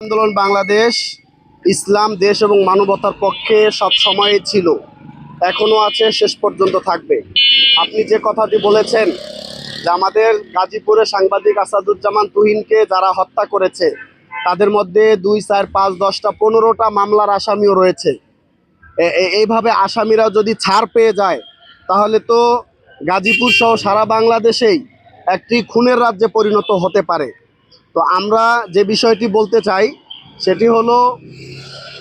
আন্দোলন বাংলাদেশ, ইসলাম, দেশ এবং মানবতার পক্ষে সব সময় ছিল। এখনও আছে, শেষ পর্যন্ত থাকবে। আপনি যে কথাটি বলেছেন যে আমাদের গাজীপুরে সাংবাদিক আসাদুজ্জামান তুহিনকে যারা হত্যা করেছে, তাদের মধ্যে দুই, চার, পাঁচ, দশটা, পনেরোটা মামলার আসামিও রয়েছে। এইভাবে আসামিরা যদি ছাড় পেয়ে যায়, তাহলে তো গাজীপুর সহ সারা বাংলাদেশেই একটি খুনের রাজ্যে পরিণত হতে পারে। তো আমরা যে বিষয়টি বলতে চাই, সেটি হলো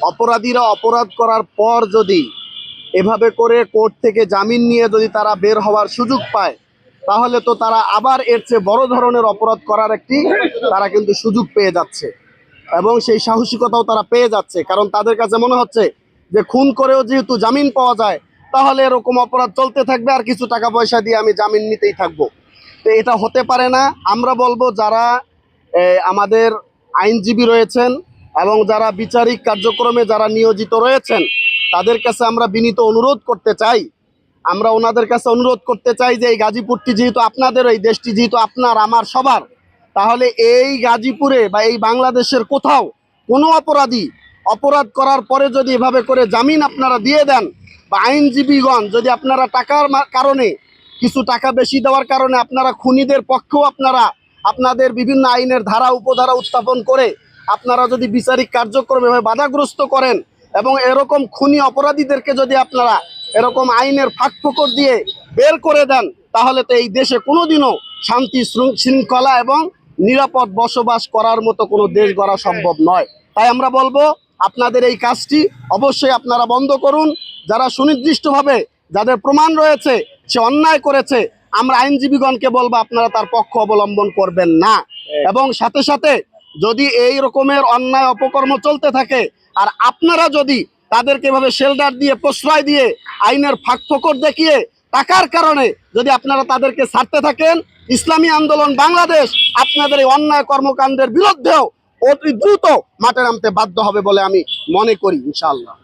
অপরাধীরা অপরাধ করার পর যদি এভাবে করে কোর্ট থেকে জামিন নিয়ে যদি তারা বের হওয়ার সুযোগ পায়, তাহলে তো তারা আবার এর চেয়ে বড় ধরনের অপরাধ করার একটি তারা কিন্তু সুযোগ পেয়ে যাচ্ছে এবং সেই সাহসিকতাও তারা পেয়ে যাচ্ছে। কারণ তাদের কাছে মনে হচ্ছে যে খুন করেও যেহেতু জামিন পাওয়া যায়, তাহলে এরকম অপরাধ চলতে থাকবে আর কিছু টাকা পয়সা দিয়ে আমি জামিন নিতেই থাকব। তো এটা হতে পারে না। আমরা বলব যারা আমাদের আইনজীবী রয়েছেন এবং যারা বিচারিক কার্যক্রমে যারা নিয়োজিত রয়েছেন, তাদের কাছে আমরা বিনীত অনুরোধ করতে চাই। আমরা ওনাদের কাছে অনুরোধ করতে চাই যে এই গাজীপুরটি যেহেতু আপনাদের, এই দেশটি যেহেতু আপনার, আমার সবার, তাহলে এই গাজীপুরে বা এই বাংলাদেশের কোথাও কোনো অপরাধী অপরাধ করার পরে যদি এভাবে করে জামিন আপনারা দিয়ে দেন বা আইনজীবীগণ যদি আপনারা টাকার কারণে কিছু টাকা বেশি দেওয়ার কারণে আপনারা খুনিদের পক্ষেও আপনারা আপনাদের বিভিন্ন আইনের ধারা, উপধারা উত্থাপন করে আপনারা যদি বিচারিক কার্যক্রমে বাধাগ্রস্ত করেন এবং এরকম খুনি অপরাধীদেরকে যদি আপনারা এরকম আইনের ফাঁক ফোকর দিয়ে বের করে দেন, তাহলে তো এই দেশে কোনোদিনও শান্তি শৃঙ্খলা এবং নিরাপদ বসবাস করার মতো কোনো দেশ গড়া সম্ভব নয়। তাই আমরা বলব, আপনাদের এই কাজটি অবশ্যই আপনারা বন্ধ করুন। যারা সুনির্দিষ্টভাবে যাদের প্রমাণ রয়েছে, সে অন্যায় করেছে আমরা আইনজীবীগণকে বলব আপনারা তার পক্ষ অবলম্বন করবেন না। এবং সাথে সাথে যদি এই রকমের অন্যায় অপকর্ম চলতে থাকে আর আপনারা যদি তাদেরকে এভাবে শেল্টার দিয়ে প্রশ্রয় দিয়ে আইনের ফাঁক ফোকর দেখিয়ে টাকার কারণে যদি আপনারা তাদেরকে ছাড়তে থাকেন ইসলামী আন্দোলন বাংলাদেশ আপনাদের এই অন্যায় কর্মকাণ্ডের বিরুদ্ধেও অতি দ্রুত মাঠে নামতে বাধ্য হবে বলে আমি মনে করি ইনশাআল্লাহ।